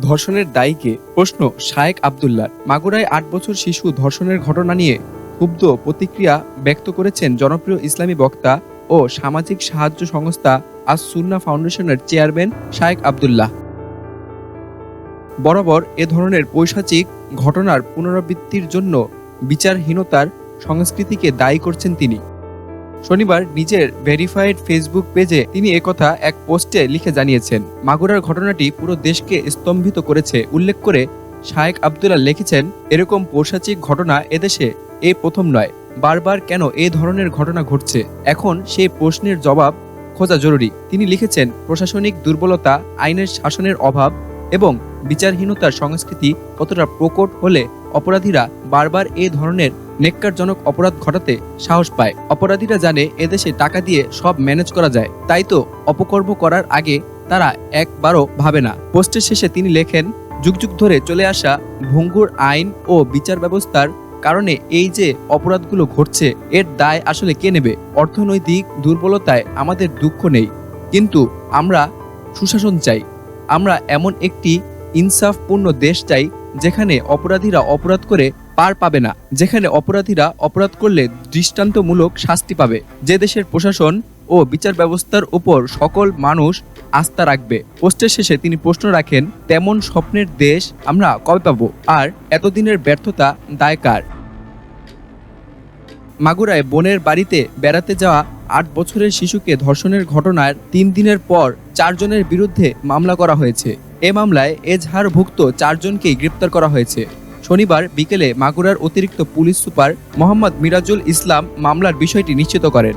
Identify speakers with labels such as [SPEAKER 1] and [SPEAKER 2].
[SPEAKER 1] ধর্ষণের দায়ীকে প্রশ্ন শায়েক আবদুল্লার। মাগুরায় আট বছর শিশু ধর্ষণের ঘটনা নিয়ে ক্ষুব্ধ প্রতিক্রিয়া ব্যক্ত করেছেন জনপ্রিয় ইসলামী বক্তা ও সামাজিক সাহায্য সংস্থা আস সুন্না ফাউন্ডেশনের চেয়ারম্যান শায়েক আবদুল্লাহ। বরাবর এ ধরনের পৈশাচিক ঘটনার পুনরাবৃত্তির জন্য বিচারহীনতার সংস্কৃতিকে দায়ী করছেন তিনি। শনিবার নিজের ভেরিফাইড ফেসবুক পেজে তিনি একথা এক পোস্টে লিখে জানিয়েছেন, মাগুরার ঘটনাটি পুরো দেশকে স্তম্ভিত করেছে। উল্লেখ করে শায়েক আবদুল্লাহ লিখেছেন, এরকম পৈশাচিক ঘটনা এদেশে এ প্রথম নয়। বারবার কেন এ ধরনের ঘটনা ঘটছে? এখন সেই প্রশ্নের জবাব খোঁজা জরুরি। তিনি লিখেছেন, প্রশাসনিক দুর্বলতা, আইনের শাসনের অভাব এবং বিচারহীনতার সংস্কৃতি কতটা প্রকট হলে অপরাধীরা বারবার এ ধরনের নেককারজনক অপরাধ ঘটাতে সাহস পায়। অপরাধীরা জানে এদেশে টাকা দিয়ে সব ম্যানেজ করা যায়। তাই তো অপকর্ম করার আগে তারা একবারও ভাবে না। পোস্টের শেষে তিনি লেখেন, যুগ যুগ ধরে চলে আসা ভঙ্গুর আইন ও বিচার ব্যবস্থার কারণে এই যে অপরাধগুলো ঘটছে, এর দায় আসলে কে নেবে? অর্থনৈতিক দুর্বলতায় আমাদের দুঃখ নেই। কিন্তু আমরা সুশাসন চাই। আমরা এমন একটি ইনসাফপূর্ণ দেশ চাই, যেখানে অপরাধীরা অপরাধ করে পার পাবে না, যেখানে অপরাধীরা অপরাধ করলে দৃষ্টান্তমূলক শাস্তি পাবে। যে দেশের প্রশাসন ও বিচার ব্যবস্থার উপর সকল মানুষ আস্থা রাখবে। পোস্টের শেষে তিনি প্রশ্ন রাখেন, তেমন স্বপ্নের দেশ আমরা কবে পাবো? আর এতদিনের ব্যর্থতা দায় কার? মাগুরায় বোনের বাড়িতে বেড়াতে যাওয়া আট বছরের শিশুকে ধর্ষণের ঘটনার তিন দিনের পর চারজনের বিরুদ্ধে মামলা করা হয়েছে। এ মামলায় এজহারভুক্ত চারজনকেই গ্রেপ্তার করা হয়েছে। শনিবার বিকেলে মাগুরার অতিরিক্ত পুলিশ সুপার মোহাম্মদ মিরাজুল ইসলাম মামলার বিষয়টি নিশ্চিত করেন।